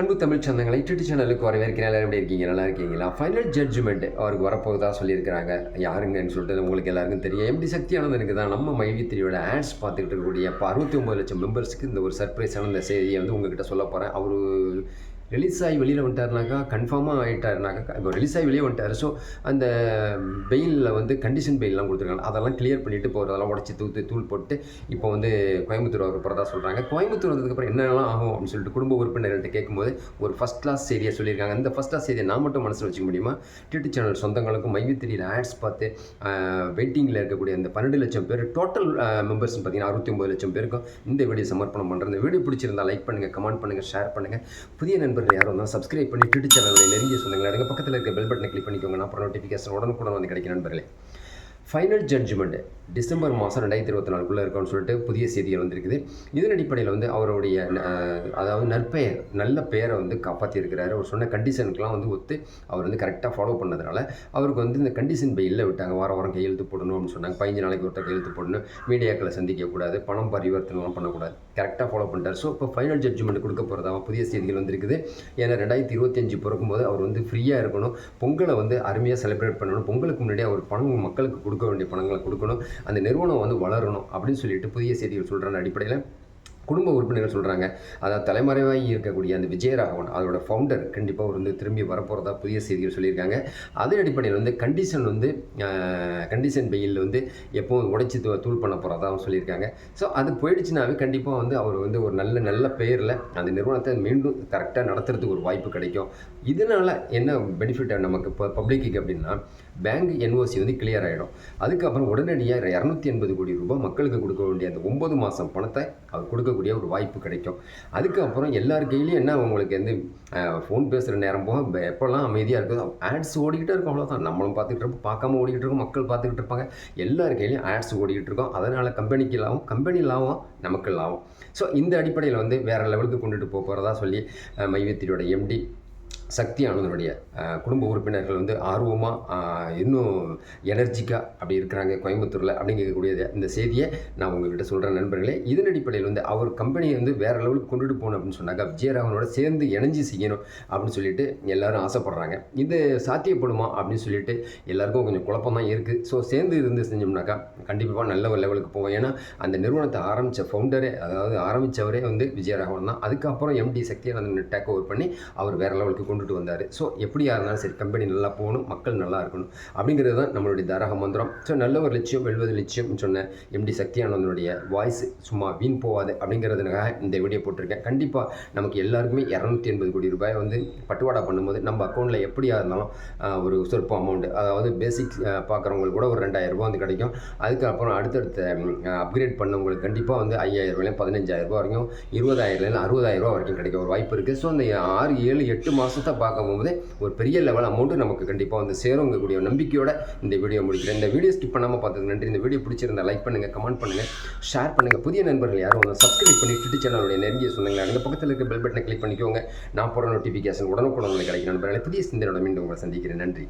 அன்பு தமிழ் சந்தங்களை யூடியூப் சேனலுக்கு வரவேற்கிறேன். எல்லாரும் எப்படி இருக்கீங்க? நல்லா இருக்கீங்களா? ஃபைனல் ஜட்ஜ்மெண்ட் அவருக்கு வரப்போகுதா சொல்லியிருக்கிறாங்க. யாருங்கன்னு சொல்லிட்டு உங்களுக்கு எல்லாருக்கும் தெரியும். எப்படி சக்தியானது தான் நம்ம மைவித்திரியோட ஆட்ஸ் பார்த்துக்கிட்டு இருக்கக்கூடிய இப்போ அறுபத்தி ஒம்பது லட்சம் மெம்பர்ஸுக்கு இந்த ஒரு சர்ப்ரைஸான இந்த செய்தியை வந்து உங்ககிட்ட சொல்ல போகிறேன் அவர் ரிலீஸ் ஆகி வெளியில் வந்துட்டாருனாக்கா கன்ஃபார்மாக ஆகிட்டாருனாக்கா இப்போ ரிலீஸ் ஆகி வெளியே வந்துட்டார். ஸோ அந்த பெயிலில் வந்து கண்டிஷன் பெயிலெலாம் கொடுத்துருக்காங்க. அதெல்லாம் கிளியர் பண்ணிவிட்டு போகிறது அதெல்லாம் உடச்சி தூத்து தூள் போட்டு இப்போ வந்து கோயம்புத்தூர் அவர் போகிறதா சொல்கிறாங்க கோயம்புத்தூர் வந்ததுக்கப்புறம் என்னெல்லாம் ஆகும் அப்படின்னு சொல்லிட்டு குடும்ப உறுப்பினர்கள்ட்ட கேட்கும்போது ஒரு ஃபஸ்ட் கிளாஸ் செய்தியை சொல்லியிருக்காங்க. அந்த ஃபஸ்ட் கிளாஸ் செய்தியை நான் மட்டும் மனசில் வச்சுக்க முடியுமா? டியூட்டி சேனல் சொந்தங்களுக்கும் மைவித்திரியில் ஆட்ஸ் பார்த்து வெயிட்டிங்கில் இருக்கக்கூடிய அந்த பன்னெண்டு லட்சம் பேர் டோட்டல் மெம்பர்ஸ் பார்த்தீங்கன்னா அறுபத்தி ஒம்பது லட்சம் பேருக்கும் இந்த வீடியோ சமர்ப்பணம் பண்ணுறது வீடியோ பிடிச்சிருந்தா லைக் பண்ணுங்கள் கமெண்ட் பண்ணுங்கள் ஷேர் பண்ணுங்கள் புதிய நண்பர் நண்பர்கள் யாரும் தான் சப்ஸ்கிரைப் பண்ணி ட்விட்டர் சேனலில் நெருங்கிய சொந்தங்களை எடுங்க பக்கத்தில் இருக்க பெல் பட்டனை கிளிக் பண்ணிக்கோங்க. நான் அப்புறம் நோட்டிஃபிகேஷன் உடனுக்குடன் வந்து கிடைக்கும் நண்பர்களே. ஃபைனல் ஜட்ஜ்மெண்ட் டிசம்பர் மாதம் ரெண்டாயிரத்தி இருபத்தி நாலுக்குள்ளே இருக்கும்னு சொல்லிட்டு புதிய செய்திகள் வந்திருக்குது இதன் அடிப்படையில் வந்து அவருடைய அதாவது நற்பெயர் நல்ல பெயரை வந்து காப்பாற்றியிருக்கிறாரு அவர் சொன்ன கண்டிஷனுக்குலாம் வந்து ஒத்து அவர் வந்து கரெக்டாக ஃபாலோ பண்ணதுனால அவருக்கு வந்து இந்த கண்டிஷன் பெயிலில் விட்டாங்க. வாரம் வாரம் கையெழுத்து போடணும் அப்படின்னு சொன்னாங்க. பதினஞ்சு நாளைக்கு ஒருத்தர் கையெழுத்து போடணும். மீடியாக்களை சந்திக்கக்கூடாது பணம் பரிவர்த்தனைலாம் பண்ணக்கூடாது. கரெக்டாக ஃபாலோ பண்ணிட்டார். ஸோ இப்போ ஃபைனல் ஜட்ஜ்மெண்ட் கொடுக்க போகிறதா புதிய செய்திகள் வந்திருக்குது. ஏன்னா ரெண்டாயிரத்தி இருபத்தஞ்சு பிறக்கும்போது அவர் வந்து ஃப்ரீயாக இருக்கணும். பொங்கலை வந்து அருமையாக செலிப்ரேட் பண்ணணும். பொங்கலுக்கு முன்னாடி அவர் பணம் மக்களுக்கு கொடுக்க வேண்டிய பணங்களை கொடுக்கணும். அந்த நிறுவனம் வந்து வளரணும் அப்படின்னு சொல்லிட்டு புதிய செய்திகள் சொல்கிற அடிப்படையில். குடும்ப உறுப்பினர்கள் சொல்கிறாங்க அதாவது தலைமறைவாகி இருக்கக்கூடிய அந்த விஜயராகவன் அதோட ஃபவுண்டர் கண்டிப்பாக அவர் வந்து திரும்பி வரப்போகிறதா புதிய செய்திகள் சொல்லியிருக்காங்க. அதன் அடிப்படையில் வந்து கண்டிஷன் வந்து கண்டிஷன் பெயில் வந்து எப்போவும் உடைச்சி தூ தூள் பண்ண போகிறதா சொல்லியிருக்காங்க. ஸோ அது போயிடுச்சுனாவே கண்டிப்பாக வந்து அவர் வந்து ஒரு நல்ல நல்ல பெயரில் அந்த நிறுவனத்தை மீண்டும் கரெக்டாக நடத்துறதுக்கு ஒரு வாய்ப்பு கிடைக்கும். இதனால் என்ன பெனிஃபிட் நமக்கு இப்போ பப்ளிக்கு அப்படின்னா பேங்க் என்ஓசி வந்து கிளியர் ஆகிடும் அதுக்கப்புறம் உடனடியாக இரநூத்தி எண்பது கோடி ரூபாய் மக்களுக்கு கொடுக்க வேண்டிய அந்த ஒம்பது மாதம் பணத்தை அவர் கொடுக்க கொடுக்கக்கூடிய ஒரு வாய்ப்பு கிடைக்கும். அதுக்கப்புறம் எல்லார் கையிலையும் என்ன உங்களுக்கு வந்து ஃபோன் பேசுகிற நேரம் போக எப்போல்லாம் அமைதியாக இருக்குதோ ஆட்ஸ் ஓடிக்கிட்டே இருக்கும் அவ்வளோதான் நம்மளும் பார்த்துக்கிட்டு இருப்போம் பார்க்காம ஓடிக்கிட்டு இருக்கோம் மக்கள் பார்த்துக்கிட்டு இருப்பாங்க. எல்லார் கையிலையும் ஆட்ஸ் ஓடிக்கிட்டு இருக்கோம். அதனால் கம்பெனிக்கு லாபம் கம்பெனி லாபம் நமக்கு லாபம். ஸோ இந்த அடிப்படையில் வந்து வேறு லெவலுக்கு கொண்டுட்டு போக போகிறதா சொல்லி அஹ், எம்டி சக்தி குடும்ப உறுப்பினர்கள் வந்து ஆர்வமாக இன்னும் எனர்ஜிக்காக அப்படி இருக்கிறாங்க கோயம்புத்தூரில் அப்படிங்கக்கூடிய இந்த செய்தியை நான் உங்ககிட்ட சொல்கிறேன் நண்பர்களே. இதன் அடிப்படையில் வந்து அவர் கம்பெனியை வந்து வேறு லெவலுக்கு கொண்டுட்டு போகணும் அப்படின்னு சொன்னாங்க. விஜயராகவனோட சேர்ந்து இணைஞ்சு செய்யணும் அப்படின்னு சொல்லிட்டு எல்லாரும் ஆசைப்பட்றாங்க. இது சாத்தியப்படுமா அப்படின்னு சொல்லிட்டு எல்லாருக்கும் கொஞ்சம் குழப்பம் தான் இருக்குது ஸோ சேர்ந்து இருந்து செஞ்சோம்னாக்கா கண்டிப்பாக நல்ல ஒரு லெவலுக்கு போவோம். ஏன்னா அந்த நிறுவனத்தை ஆரம்பித்த ஃபவுண்டரே அதாவது ஆரம்பித்தவரே வந்து விஜயராகவன் தான். அதுக்கப்புறம் எம்டி சக்தியானந்தன் டேக் ஓவர் பண்ணி அவர் வேறு லெவலுக்கு கொண்டு கொண்டுட்டு வந்தார். ஸோ எப்படியா இருந்தாலும் சரி கம்பெனி நல்லா போகணும் மக்கள் நல்லா இருக்கணும் அப்படிங்கிறது தான் நம்மளுடைய தாரக மந்திரம். ஸோ நல்ல ஒரு லட்சியம் வெல்வது லட்சியம் சொன்ன எம்டி சக்தியானந்தனுடைய வாய்ஸ் சும்மா வீண் போகாது அப்படிங்கிறதுக்காக இந்த வீடியோ போட்டிருக்கேன். கண்டிப்பாக நமக்கு எல்லாருக்குமே இரநூத்தி எண்பது கோடி ரூபாய் வந்து பட்டுவாடா பண்ணும்போது நம்ம அக்கௌண்ட்டில் எப்படியா இருந்தாலும் ஒரு சொற்ப அமௌண்ட் அதாவது பேசிக் பார்க்குறவங்களுக்கு கூட ஒரு ரெண்டாயிரம் ரூபா வந்து கிடைக்கும். அதுக்கப்புறம் அடுத்தடுத்த அப்கிரேட் பண்ணவங்களுக்கு கண்டிப்பாக வந்து ஐயாயிரம் ரூபாயிலும் பதினஞ்சாயிரம் ரூபாய் வரைக்கும் இருபதாயிரம்லேருந்து அறுபதாயிரம் ரூபா வரைக்கும் கிடைக்க ஒரு வாய்ப்பு இருக்குது ஸோ அந்த ஆறு ஏழு எட்டு மாதத்தை பார்க்கும்போது ஒரு பெரிய லெவல் அமௌண்ட்டு நமக்கு கண்டிப்பாக வந்து சேருங்கக்கூடிய நம்பிக்கையோட இந்த வீடியோ முடிக்கிறேன். இந்த வீடியோ ஸ்கிப் பண்ணாமல் பார்த்ததுக்கு நன்றி. இந்த வீடியோ பிடிச்சிருந்தா லைக் பண்ணுங்கள் கமெண்ட் பண்ணுங்கள் ஷேர் பண்ணுங்கள் புதிய நண்பர்கள் யாரும் வந்து சப்ஸ்கிரைப் பண்ணி ட்விட்டர் சேனலுடைய நெருங்கிய சொன்னீங்களா அந்த பக்கத்தில் இருக்க பெல் பட்டனை கிளிக் பண்ணிக்கோங்க. நான் போகிற நோட்டிஃபிகேஷன் உடனுக்குடன் உங்களுக்கு கிடைக்கும் நண்பர்களை. புதிய சிந்தனையோட மீண்டும் உங்களை சந்திக்கிறேன். நன்றி.